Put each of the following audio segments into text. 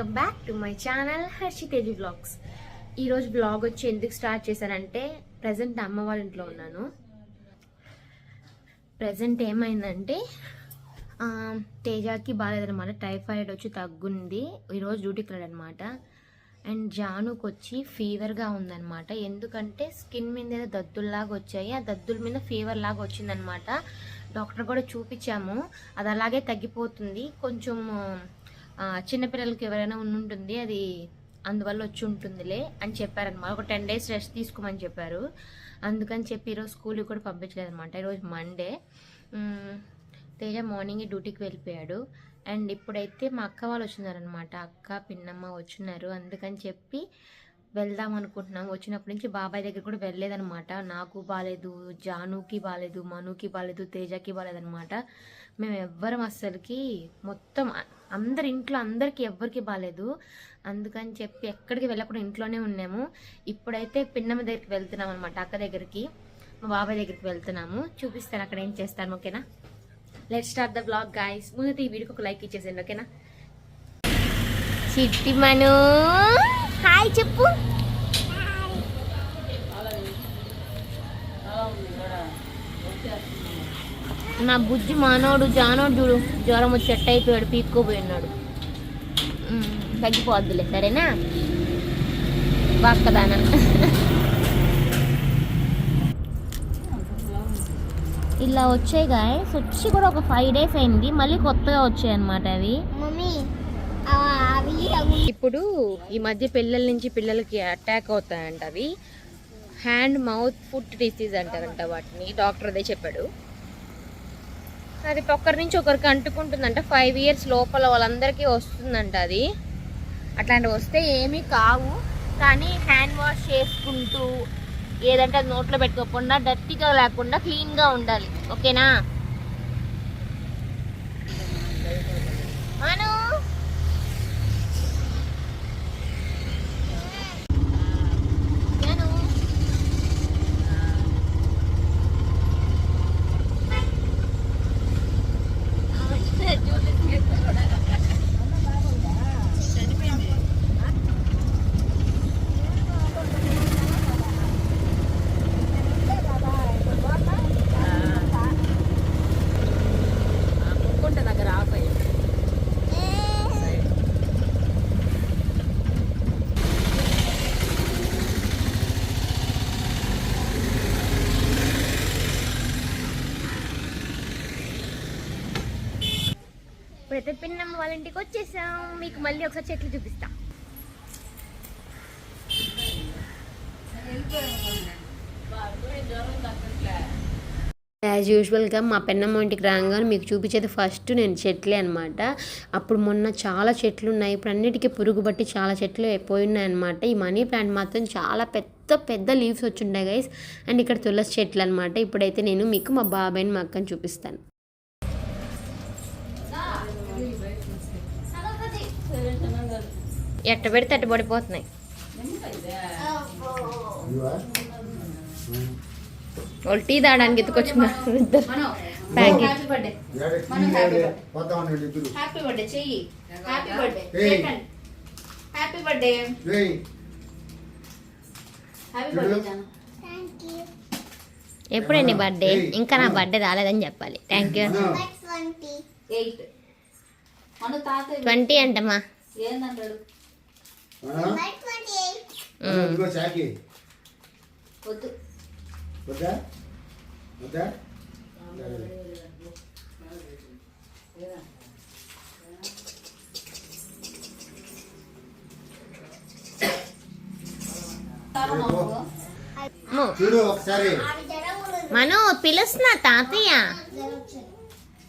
Welcome back to my channel Harshi Teji vlogs ఈరోజు vlog వచ్చి ఎందుకు స్టార్ట్ చేశానంటే ప్రజెంట్ అమ్మ వాళ్ళ ఇంట్లో ఉన్నాను. ప్రజెంట్ ఏమైందంటే తేజాకి బాగాలేదనమాట టైఫాయిడ్ వచ్చి తగ్గుంది. ఈరోజు డ్యూటీకి వెళ్ళాడనమాట అండ్ జానుకి వచ్చి ఫీవర్గా ఉందనమాట ఎందుకంటే స్కిన్ మీద దద్దుల్లాగా వచ్చాయి. ఆ దద్దుల మీద ఫీవర్ లాగా వచ్చిందనమాట డాక్టర్ కూడా చూపించాము. అది అలాగే తగ్గిపోతుంది. కొంచెం చిన్నపిల్లలకి ఎవరైనా ఉండుంటుంది అది అందువల్ల వచ్చి ఉంటుందిలే అని చెప్పారనమాట. ఒక టెన్ డేస్ రెస్ట్ తీసుకోమని చెప్పారు. అందుకని చెప్పి ఈరోజు స్కూల్కి కూడా పంపించలేదు అనమాట ఈరోజు మండే. తేజ మార్నింగ్ డ్యూటీకి వెళ్ళిపోయాడు. అండ్ ఇప్పుడైతే మా అక్క వాళ్ళు వచ్చినారనమాట. అక్క పిన్నమ్మ వచ్చినారు. అందుకని చెప్పి వెళ్దాం అనుకుంటున్నాం. వచ్చినప్పటి నుంచి బాబాయ్ దగ్గర కూడా వెళ్ళలేదనమాట. నాకు బాగాలేదు జానుకి బాగాలేదు మనుకి బాగాలేదు తేజకి బాగాలేదనమాట మేము ఎవ్వరం అస్సలకి మొత్తం అందరి ఇంట్లో అందరికీ ఎవ్వరికి బాగాలేదు అందుకని చెప్పి ఎక్కడికి వెళ్ళకుండా ఇంట్లోనే ఉన్నాము. ఇప్పుడైతే పిన్నమ్మ దగ్గరికి వెళ్తున్నాం అనమాట అక్క దగ్గరికి. మా బాబాయ్ దగ్గరికి వెళ్తున్నాము. చూపిస్తాను అక్కడ ఏం చేస్తాను ఓకేనా? Let start the vlog guys ముందు ఈ వీడియోకి ఒక లైక్ ఇచ్చేసేయండి ఓకేనా? చిట్టి మను! హాయ్ చెప్పు. నా బుజ్జి మానవుడు జానోడు చూడు జ్వరం వచ్చి చెట్టు అయిపోయాడు పీక్కోపోయినాడు తగ్గిపోద్దులే సరేనా? బాక్కదానా ఇలా వచ్చాయి గాయస్ వచ్చి కూడా ఒక ఫైవ్ డేస్ అయింది. మళ్ళీ కొత్తగా వచ్చాయి అనమాట అవి. ఇప్పుడు ఈ మధ్య పిల్లల నుంచి పిల్లలకి అటాక్ అవుతాయంట అవి. హ్యాండ్ మౌత్ ఫుట్ డిసీజ్ అంటారంట వాటిని. డాక్టర్ అదే చెప్పాడు. అది ఒకరి నుంచి ఒకరికి అంటుకుంటుందంట. ఫైవ్ ఇయర్స్ లోపల వాళ్ళందరికీ వస్తుందంట అది. అట్లాంటివి వస్తే ఏమీ కావు. కానీ హ్యాండ్ వాష్ చేసుకుంటూ ఏదంటే అది నోట్లో పెట్టుకోకుండా డర్టీగా లేకుండా క్లీన్గా ఉండాలి. ఓకేనా మను మను ఇప్పుడైతే పిన్నమ్మ వాళ్ళ ఇంటికి వచ్చేసాం. మీకు మళ్ళీ ఒకసారి చెట్లు చూపిస్తాం. యాజ్ యూజువల్గా మా పెన్నమ్మ ఇంటికి రాగానే మీకు చూపించేది ఫస్ట్ నేను చెట్లే అనమాట అప్పుడు మొన్న చాలా చెట్లు ఉన్నాయి. ఇప్పుడు అన్నిటికీ పురుగు బట్టి చాలా చెట్లు పోయి ఉన్నాయన్నమాట. ఈ మనీ ప్లాంట్ మాత్రం చాలా పెద్ద పెద్ద లీవ్స్ వచ్చి ఉన్నాయి గైస్ అండ్ ఇక్కడ తులసి చెట్లు అనమాట ఇప్పుడైతే నేను మీకు మా బాబాయ్ని మా అక్కని చూపిస్తాను. ఎట్ట పెడితే అట్ట పడిపోతున్నాయి. వాళ్ళు టీ తాగడానికి ఎత్తుకొచ్చుకున్నారు ఇద్దరు. Packet. Happy birthday. Happy birthday. చెయ్యి. Happy birthday. ఏయ్. Happy birthday. Happy birthday Janu. Thank you ఎప్పుడండి బర్త్డే. ఇంకా నా బర్త్డే రాలేదని చెప్పాలి. థ్యాంక్ యూ ట్వంటీ అంటమ్మా ఏందంటాడు నెక్స్ట్ ట్వంటీ ఎయిట్ ఇదిగో చాకి. వద్దు. వద్దా? వద్దా? చూడు ఒకసారి. మను పిలుస్తున్నా తాతయ్య.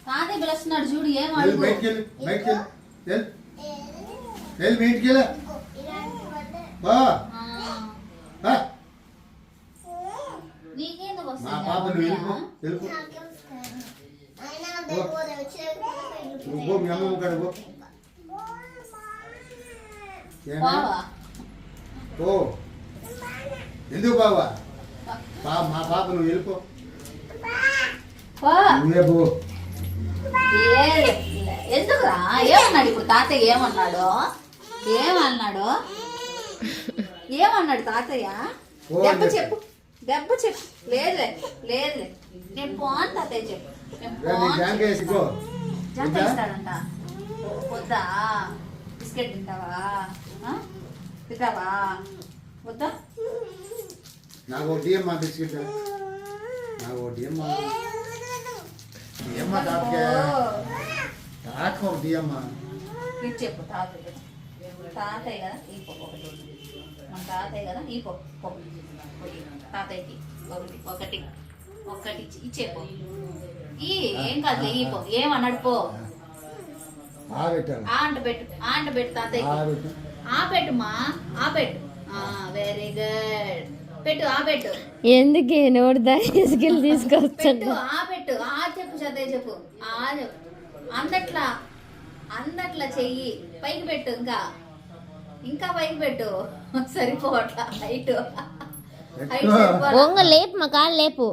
తాతయ్య పిలుస్తున్నాడు చూడు ఏం వెళ్ళి అడుగు. బయటికి వెళ్ళి. బయటికి వెళ్ళి వెళ్ళి వెళ్ళి బయటికి వెళ్ళి ఇలాంటి బర్త్డే బా. ఆ, బా. నీకేందుకు మా వస్తుంది పాప నువ్వు వెళ్ళిపో వెళ్ళిపో. పో మీ అమ్మమ్మ కాడ పో. ఏమే? బావా? పో. ఎందుకు బావా? పా మా పాప నువ్వు వెళ్ళిపో. పో. నువ్వే పో. ఎందుకురా? ఏమన్నాడు ఇప్పుడు? తాతయ్య ఏమన్నాడు? ఏమన్నాడు? ఏమన్నాడు తాతయ్య? దెబ్బ చెప్పు. దెబ్బ చెప్పు. లేదులే లేదులే. నేను పోను తాతయ్య చెప్పు. జంట? ఇస్తాడంట. వద్దా? బిస్కెట్ తింటావా? తింటావా? వద్దా? నాకు ఒకటి ఇయ్యమ్మా బిస్కెట్ నాకు ఒకటి ఇయ్యమ్మా ఇయ్యమ్మా తాతకే తాతకు ఒకటి ఇది చెప్పు తాతయ్య. తాతయ్య కదా ఈ పో ఒకటి మన తాతయ్య కదా ఈ పో పో. తాతయ్యకి ఒకటి ఒకటి ఒకటి ఇచ్చి- ఇచ్చేపో ఈ ఏం కాదులే ఈ పో ఏమన్నాడు పో. ఆ పెట్టాను ఆ అంట పెట్టు ఆ అంట పెట్టు ఆ తాతయ్యకి. పెట్టు ఆ పెట్టు మా ఆ పెట్టు వెరీ గుడ్ పెట్టు ఆ పెట్టు ఎందుకే నోటి తీసుకొస్తాను పెట్టు ఆ పెట్టు ఆ చెప్పు చదివే చెప్పు. ఆ చెప్పు. అందట్లా అందట్లా చెయ్యి. పైకి పెట్టు ఇంకా. ఇంకా పైకి పెట్టు. సరిపోవట్లా హైట్. ఒంగ లేపు మా కాళ్ళు లేపు.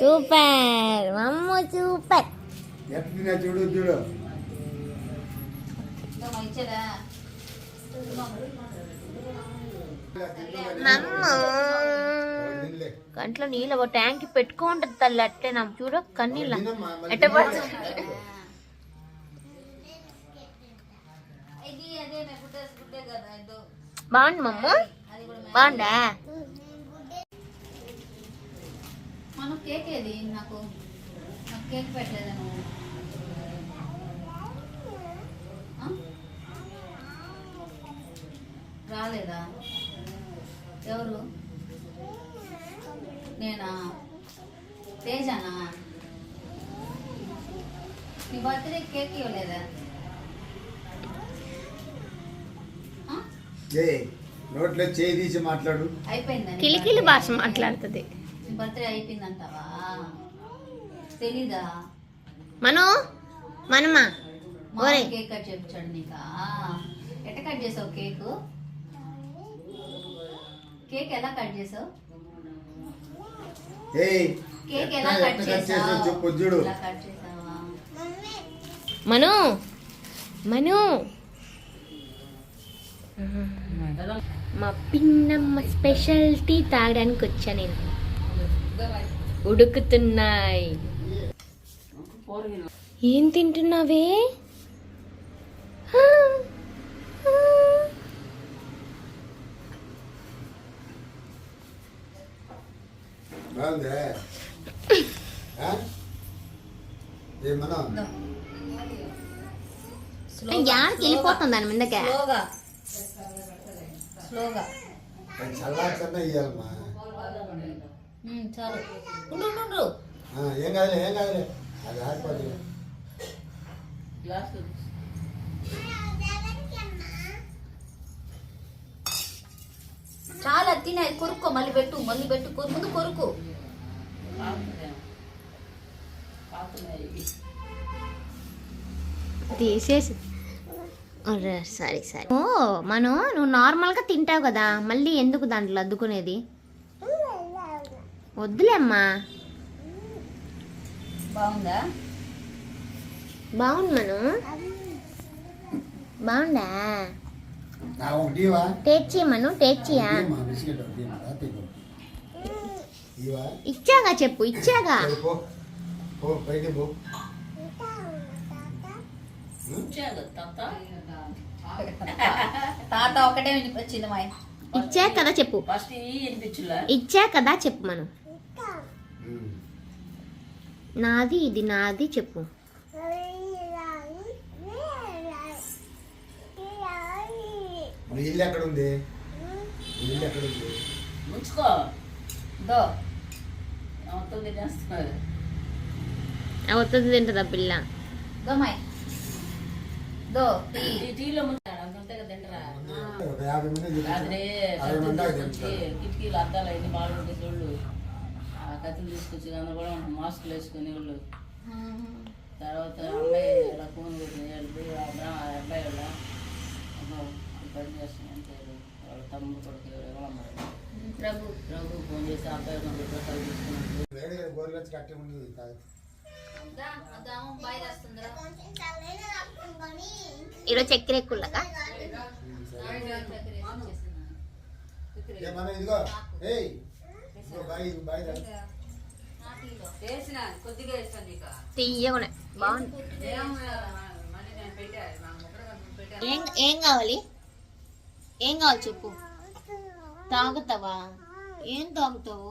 సూపర్ మమ్మ సూపర్. చూడు చూడు. మమ్మ. కంట్లో నీళ్ళు ఒక ట్యాంక్ పెట్టుకుంటది తల్లి అట్లే నాకు చూడ కన్నీళ్ళ. ఎట్ట పడుతుంది ఇది అదే గుడ్డే గుడ్డే కదా ఇదో బాగుంది మమ్మ బాగుందా? మనం కేక్ ఏది? నాకు నాకు కేక్ పెట్టలేదా నువ్వు? రాలేదా? ఎవరు? నేనా? తేజానా? నీ బర్త్డే కేక్ ఇవ్వలేదా? నోట్లో చేయి తీసి మాట్లాడు. కిలికిలి? భాష మాట్లాడుతుంది. నీ బర్త్డే అయిపోయిందంటావా? తెలీదా? మను మనమా మా కేక్ కట్ చేయించాడు నీకా? ఎట్ట కట్ చేసావు కేక్? కేక్ ఎలా కట్ చేసావు? ఏయ్ కేక్ ఎలా కట్ కట్ చేసావు చేసావు? చెప్పు చూడు. ఎలా కట్ చేసావా? మను మను. మా పిన్నమ్మ స్పెషల్ టీ తాగడానికి వచ్చా నేను. ఉడుకుతున్నాయి. ఏం తింటున్నావే? యాడికి వెళ్ళిపోతుంది దాని మీదకే. స్లోగా. చల్లార్చన్నా ఇయ్యాలమ్మా. ఉమ్, చాలు. ఉండు ఉండు, ఏం కాదులే ఏం కాదులే. అది చాలా తినే కొరుక్కో మళ్ళీ పెట్టు మళ్ళీ పెట్టు కొరు- ముందు కొరుకు. తీసేసి సరే సరే. ఓ మనం నువ్వు నార్మల్గా తింటావు కదా మళ్ళీ ఎందుకు దాంట్లో అద్దుకునేది? వద్దులే అమ్మా. బాగుందా? బాగుంది మను. బాగుందా? నా ఒకటి ఇవా టేస్ట్ చేయమను టేస్ట్ చేయా ఇవ్వమ్మా, బిస్కెట్ ఒకటి ఇవ్వమ్మా, తాత ఇవ్వు. ఇవా? ఇచ్చాగా చెప్పు ఇచ్చాగా సరే, పో పో బయటికి పో తాత ఒకటే వినిపించింది మా ఇచ్చా కదా చెప్పు. ఇచ్చా కదా చెప్పు మనం. ఉమ్. నాది ఇది నాది చెప్పు. నీ ఇల్లు ఎక్కడ ఉంది నీ ఇల్లు ఎక్కడ ఉంది ముంచుకో. దో. మొత్తం తినేస్తున్నారు అవుతుంది తింటుందా పిల్ల? దో టీ. టీలో ముంచాడు అంతే కదా తింటరా? రాత్రి. కిటికీలు అద్దాలు అన్ని బాగుంటే చూళ్ళు ఆ కత్తులు తీసుకొచ్చి అందరూ కూడా మాస్కులు వేసుకునే వాళ్ళు. తర్వాత అమ్మాయి ఇలా ఫోన్ కొట్టి వెళ్ళి ఆ బ్రా- ఆ అబ్బాయి వాళ్ళ పని చేస్తున్నాను అంటే వాళ్ళ తమ్ముడు కొడుకు ఎవరో? మరి ప్రభు. ప్రభు ఫోన్ చేసి అబ్బాయి మన ఈరోజు చక్కెర బాగుంది. పెట్టాను ఏం ఏం కావాలి? ఏం కావాలి చెప్పు. తాగుతావా? ఏం తాగుతావు?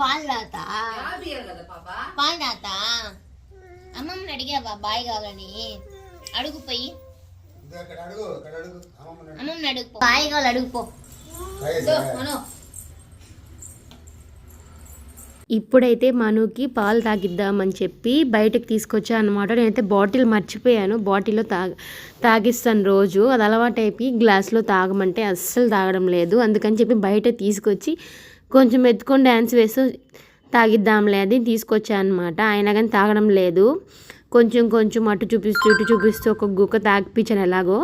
పాలు తాతా పాలు తాతా అమ్మమ్మని అడిగావా బాయ్ కావాలని. అడుగు పోయి. అమ్మమ్మని అడుగు. బాయ్ కావాలి అడుగుపో ఇప్పుడైతే మనుకి పాలు తాగిద్దామని చెప్పి బయటకు తీసుకొచ్చా అనమాట నేనైతే బాటిల్ మర్చిపోయాను. బాటిల్లో తాగ తాగిస్తాను రోజు. అది అలవాటు అయిపోయి గ్లాస్లో తాగమంటే అస్సలు తాగడం లేదు. అందుకని చెప్పి బయట తీసుకొచ్చి కొంచెం ఎత్తుకొని డ్యాన్స్ వేస్తూ తాగిద్దాంలే అది తీసుకొచ్చా అనమాట అయినా కానీ తాగడం లేదు. కొంచెం కొంచెం అటు చూపిస్తూ ఇటు చూపిస్తూ ఒక గుక్క తాగిపించాను ఎలాగో.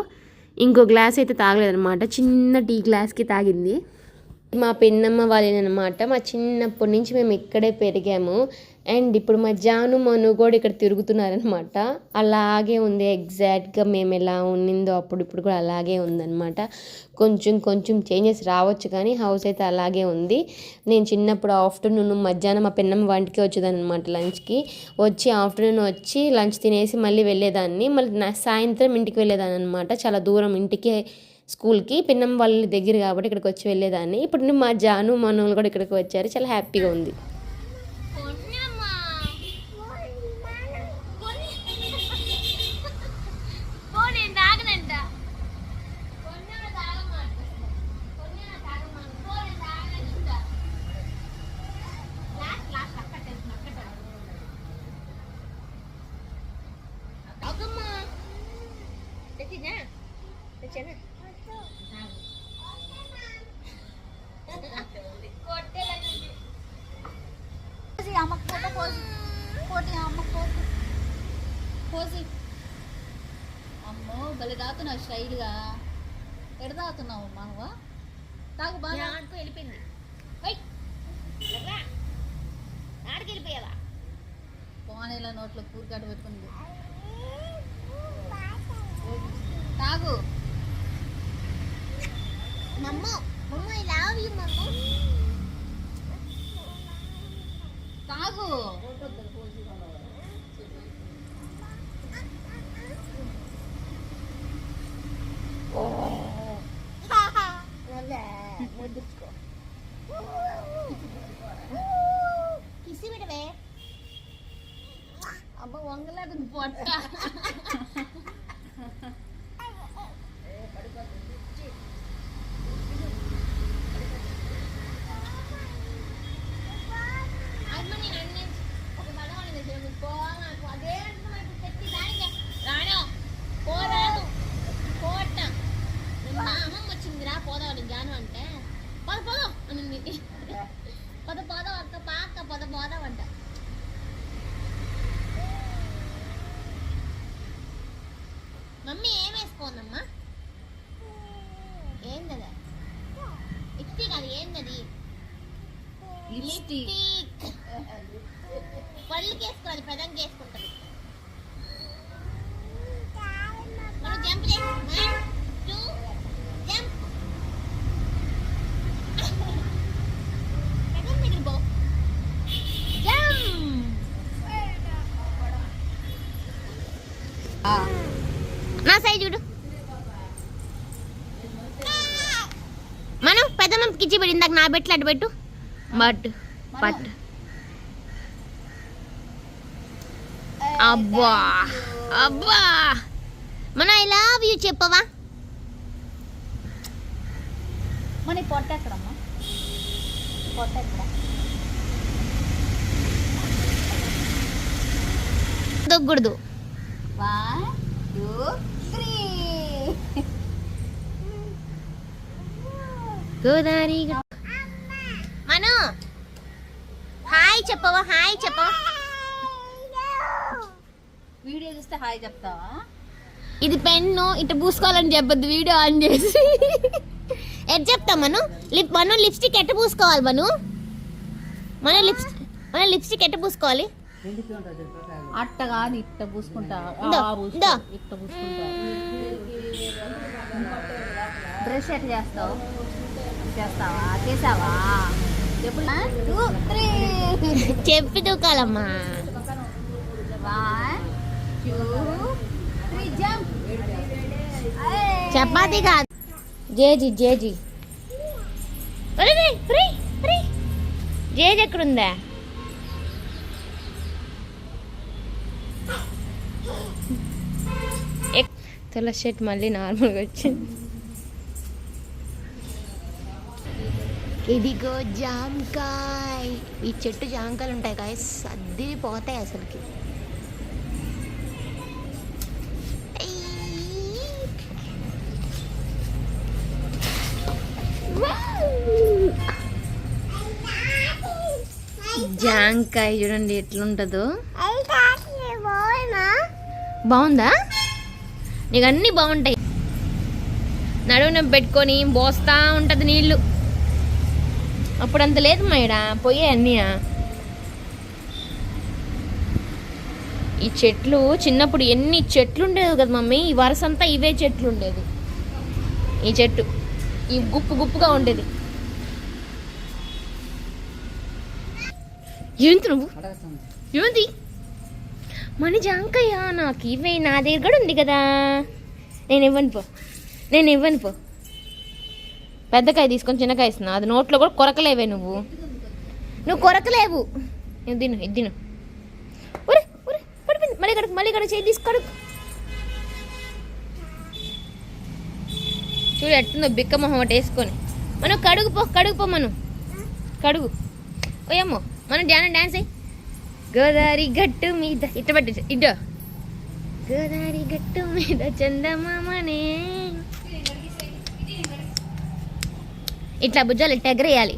ఇంకో గ్లాస్ అయితే తాగలేదన్నమాట. చిన్న టీ గ్లాస్కి తాగింది. మా పెన్నమ్మ వాళ్ళనమాట మా చిన్నప్పటి నుంచి మేము ఇక్కడే పెరిగాము. అండ్ ఇప్పుడు మా జాను మను కూడా ఇక్కడ తిరుగుతున్నారనమాట అలాగే ఉంది ఎగ్జాక్ట్గా మేము ఎలా ఉన్నిందో అప్పుడు ఇప్పుడు కూడా అలాగే ఉందనమాట కొంచెం కొంచెం చేంజెస్ రావచ్చు కానీ హౌస్ అయితే అలాగే ఉంది. నేను చిన్నప్పుడు ఆఫ్టర్నూన్ మధ్యాహ్నం మా పిన్నమ్మ వంటికి వచ్చేదానమాట లంచ్కి. వచ్చి ఆఫ్టర్నూన్ వచ్చి లంచ్ తినేసి మళ్ళీ వెళ్ళేదాన్ని. మళ్ళీ నా- సాయంత్రం ఇంటికి వెళ్ళేదాన్ని అనమాట చాలా దూరం ఇంటికి స్కూల్కి. పిన్నం వాళ్ళ దగ్గర కాబట్టి ఇక్కడికి వచ్చి వెళ్ళేదాన్ని. ఇప్పుడు మా జాను మనోళ్ళు కూడా ఇక్కడికి వచ్చారు. చాలా హ్యాపీగా ఉంది. పోసి. అమ్మో భలే తాగుతున్నావు స్టైల్గా ఎడ తాగుతున్నావు మనవా తాగు బాగా వెళ్ళిపోయింది. ఏయ్, ఆడికి వెళ్ళిపోయావా? పోనీలో నోట్లో కూరగడ్డ పెట్టుకుంది తాగు. మమ్మ మమ్మ ఐ లవ్ యు మమ్మ తాగు ముద్దుకో కిసి పెట్టవే అబ్బ వంగలేకుంది పొట్ట అమ్మ నేను అన్ని ఒక పదవాళ్ళు దగ్గర పో నాకు అదే అంటున్నా ఇప్పుడు తెచ్చి దానికి రాను పోరాను పోట మా వచ్చిందిరా పోదాం జాను అంటే. పద పోదాం అనింది. పద పోదాం అక్క పాక పద పోదాం అంట. మమ్మీ ఏం వేసుకోందమ్మా? ఏందదా? ఇచ్చి కాదు ఏందది? లిప్స్టిక్ లిప్స్టిక్ పళ్ళుకి వేసుకోవాలి పెదంకి వేసుకుంటది మనం జంప్ చేసి వన్ టూ జంప్ పెదం దగ్గర పో జంప్ నా సైడ్ చూడు. మనం పెద్దమ్మకి ఇచ్చి పెట్టి ఇందాక నా బెట్లు అటు పెట్టు. But but. అబ్బా అబ్బా. మన ఐ లవ్ యూ చెప్పవా? మన పొట్ట ఎక్కడమ్మా? పొట్ట ఎక్కడ? దొగ్గకూడదు. One two three Godavari Manu. Hi చెప్పవా హాయ్ చెప్పవా. వీడియో చూస్తే హాయ్ చెప్తావా? ఇది పెన్ను ఇటు పూసుకోవాలని చెప్పొద్దు వీడియో ఆన్ చేసి. ఎట్ చెప్తా మను? లిప్ మను లిప్స్టిక్ ఎట్ట పూసుకోవాలి మను? మన లిప్స్టిక్ మన లిప్స్టిక్ ఎట్ట పూసుకోవాలి? అట్ట కాదు ఇట్ట పూసుకుంటా. ఇట్ట పూసుకుంటా. బ్రష్ ఎట్ట చేస్తావు? చేస్తావా? చేసావా? చెప్పి. దూకాలమ్మా చపాతీ కాదు. జేజీ జేజీ. జేజీ ఎక్కడుందా? తులసి చెట్టు మళ్ళీ నార్మల్గా వచ్చింది. ఇదిగో జామకాయ్. ఈ చెట్టు జామకాయలు ఉంటాయి కాయ సర్ది పోతాయి అసలుకి. జాంకాయ చూడండి ఎట్లుంటుందో. బాగుందా? నీకు అన్నీ బాగుంటాయి నడువున పెట్టుకొని పోస్తా ఉంటుంది నీళ్ళు. అప్పుడు అంత లేదు మేడ పోయే అన్నీయా ఈ చెట్లు చిన్నప్పుడు ఎన్ని చెట్లు ఉండేవి కదా మమ్మీ ఈ వరసంతా ఇవే చెట్లు ఉండేది. ఈ చెట్టు ఈ గుప్పు గుప్పుగా ఉండేది. ఏంటి నువ్వు? ఏంటి మన జాంకయ్య నాకు ఇవే నా దగ్గర కూడా ఉంది కదా. నేను ఇవ్వను పో. నేను ఇవ్వను పో. పెద్దకాయ తీసుకొని చిన్నకాయ ఇస్తున్నా. అది నోట్లో కూడా కొరకలేవే నువ్వు. నువ్వు కొరకలేవు. నువ్వు తిను ఇది తిను. ఒరే ఒరే పడిపోయింది. మళ్ళీ కడుకు మళ్ళీ కడుగు చేయి తీసుకడుకు చూడు ఎట్టుందో బిక్క మొహం ఒకటి వేసుకొని. మనం కడుగు పో కడుగు పో మనం. కడుగు. ఓయమ్మో మనం ధ్యానం డాన్స్ అయ్యి గోదావరి గట్టు మీద. ఇట్ట పట్టి ఇడ్డో గోదావరి గట్టు మీద చందమామనే. ఇట్లా భుజాలు ఇట్లా ఎగరేయాలి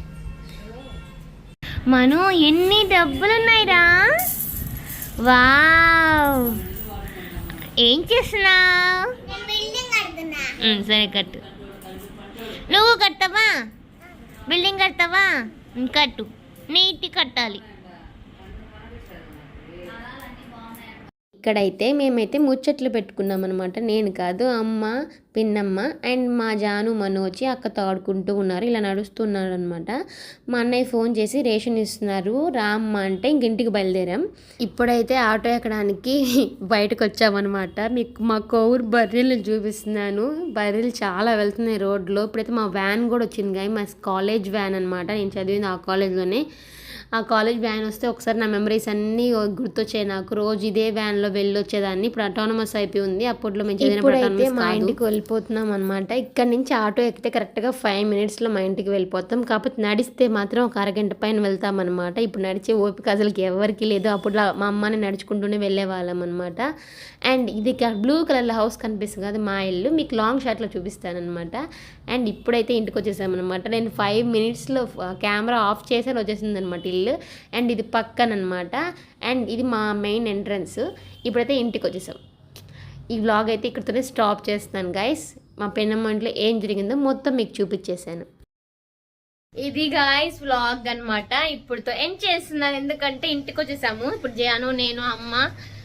మను ఎన్ని డబ్బులున్నాయిరా? వావ్. ఏం చేస్తున్నావు? సరే కట్టు. నువ్వు కట్టవా? బిల్డింగ్ కట్టవా కట్టు. నీటి కట్టాలి. ఇక్కడైతే మేమైతే ముచ్చట్లు పెట్టుకున్నాం అనమాట నేను కాదు అమ్మ పిన్నమ్మ అండ్ మా జాను మను వచ్చి అక్కతో ఆడుకుంటూ ఉన్నారు ఇలా నడుస్తున్నారు అనమాట మా అన్నయ్య ఫోన్ చేసి రేషన్ ఇస్తున్నారు రామ్మ అంటే ఇంక ఇంటికి బయలుదేరాం. ఇప్పుడైతే ఆటో ఎక్కడానికి బయటకు వచ్చామన్నమాట మీకు మా కోవూరు బర్రెలు చూపిస్తున్నాను. బర్రెలు చాలా వెళ్తున్నాయి రోడ్లో ఇప్పుడైతే మా వ్యాన్ కూడా వచ్చింది. కానీ మా కాలేజ్ వ్యాన్ అనమాట నేను చదివింది ఆ కాలేజ్లోనే. ఆ కాలేజ్ వ్యాన్ వస్తే ఒకసారి నా మెమరీస్ అన్నీ గుర్తొచ్చాయి నాకు. రోజు ఇదే వ్యాన్లో వెళ్ళి వచ్చేదాన్ని ఇప్పుడు అటానమస్ అయిపోయి ఉంది. అప్పట్లో మేము మా ఇంటికి వెళ్ళిపోతున్నాం అనమాట ఇక్కడ నుంచి ఆటో ఎక్కితే కరెక్ట్గా ఫైవ్ మినిట్స్లో మా ఇంటికి వెళ్ళిపోతాం. కాకపోతే నడిస్తే మాత్రం ఒక అరగంట పైన వెళ్తాం అనమాట ఇప్పుడు నడిచే ఓపిక అసలుకి ఎవరికి లేదు. అప్పుడు మా అమ్మని నడుచుకుంటూనే వెళ్ళే వాళ్ళం అనమాట అండ్ ఇది బ్లూ కలర్లో హౌస్ కనిపిస్తుంది కదా మా ఇల్లు. మీకు లాంగ్ షాట్లో చూపిస్తాను అనమాట అండ్ ఇప్పుడైతే ఇంటికి వచ్చేసామన్నమాట. నేను ఫైవ్ మినిట్స్లో కెమెరా ఆఫ్ చేసి వచ్చేసింది అనమాట ఇల్లు అండ్ ఇది పక్కన అనమాట అండ్ ఇది మా మెయిన్ ఎంట్రన్స్. ఇప్పుడైతే ఇంటికి వచ్చేసాం. ఈ వ్లాగ్ అయితే ఇక్కడితోనే స్టాప్ చేస్తాను గైస్ మా పెన్నమ్మ ఇంట్లో ఏం జరిగిందో మొత్తం మీకు చూపించేశాను. ఇది గాయస్ వ్లాగ్ అన్నమాట. ఇప్పుడుతో ఎండ్ చేస్తున్నాను. ఎందుకంటే ఇంటికి వచ్చేసాము. ఇప్పుడు జాను నేను అమ్మ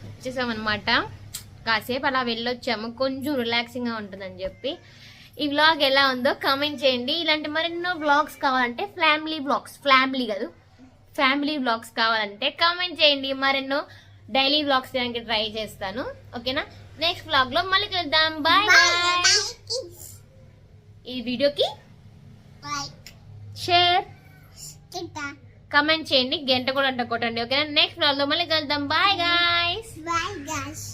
వచ్చేసామన్నమాట. అనమాట కాసేపు అలా వెళ్ళొచ్చాము. కొంచెం రిలాక్సింగ్గా ఉంటుందని చెప్పి. ఈ వ్లాగ్ ఎలా ఉందో కామెంట్ చేయండి. ఇలాంటి మరెన్నో వ్లాగ్స్ కావాలంటే ఫ్యామిలీ వ్లాగ్స్ ఫ్యామిలీ కాదు. ఫ్యామిలీ వ్లాగ్స్ కావాలంటే కామెంట్ చేయండి. మరెన్నో డైలీ వ్లాగ్స్ చేయడానికి ట్రై చేస్తాను. ఓకేనా? నెక్స్ట్ వ్లాగ్లో మళ్ళీ కలుద్దాం. బాయ్ ఈ వీడియోకి షేర్. కమెంట్ చేయండి. గంట కూడా అంట కొట్టండి. ఓకేనా? నెక్స్ట్ వ్లాగ్లో మళ్ళీ కలుద్దాం. Bye guys bye guys